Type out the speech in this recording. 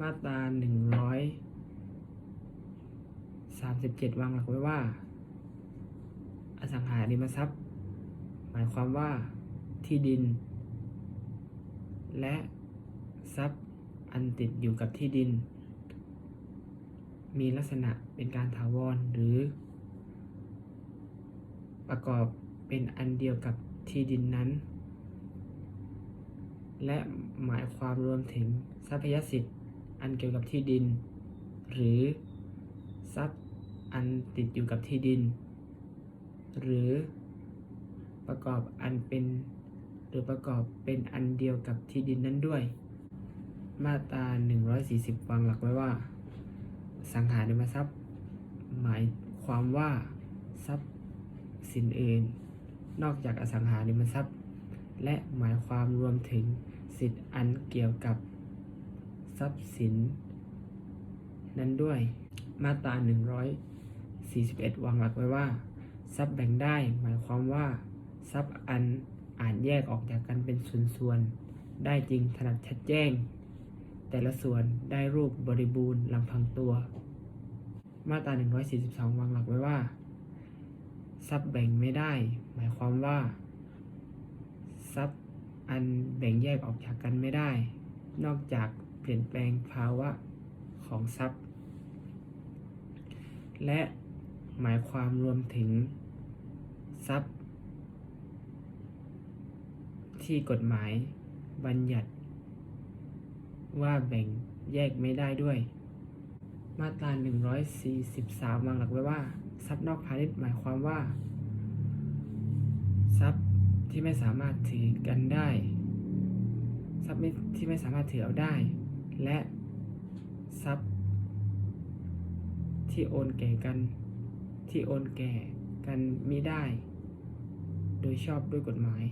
มาตราหนึ่งร้อยสามสิบเจ็ดวางหลักไว้ว่า อสังหาริมทรัพย์ หมายความว่าที่ดิน และทรัพย์อันติดอยู่กับที่ดิน มีลักษณะเป็นการถาวรหรือ ประกอบเป็นอันเดียวกับที่ดินนั้น และหมายความรวมถึงทรัพยสิทธิ์ อันเกี่ยวกับที่ดิน หรือทรัพย์อันติดอยู่กับที่ดิน หรือประกอบอันเป็นหรือประกอบเป็นอันเดียวกับที่ดินนั้นด้วย มาตรา 140 วางหลักไว้ว่า สังหาริมทรัพย์ หมายความว่าทรัพย์สินอื่น นอกจากอสังหาริมทรัพย์ และหมายความรวมถึงสิทธิ์อันเกี่ยวกับ ทรัพย์สิน นั้นด้วยมาตรา 141 วางหลักไว้ว่า ทรัพย์แบ่งได้หมายความว่า ทรัพย์อันอ่านแยกออกจากกันเป็นส่วนๆ ได้จริงถนัดชัดแจ้ง แต่ละส่วนได้รูปบริบูรณ์ลำพังตัว มาตรา 142 วางหลักไว้ว่า ทรัพย์แบ่งไม่ได้ หมายความว่า ทรัพย์อันแบ่งแยกออกจากกันไม่ได้ นอกจาก เปลี่ยนแปลงภาวะของทรัพย์ และหมายความรวมถึงทรัพย์ ที่กฎหมายบัญญัติ ว่าแบ่งแยกไม่ได้ด้วย มาตรา 143 วางหลักไว้ว่า ทรัพย์นอกพาณิชย์หมายความว่า ทรัพย์ที่ไม่สามารถถือกันได้ ทรัพย์ที่ไม่สามารถถือเอาได้ ทรัพย์ ที่โอนแก่กัน ที่โอนแก่กันมิได้ โดยชอบด้วยกฎหมาย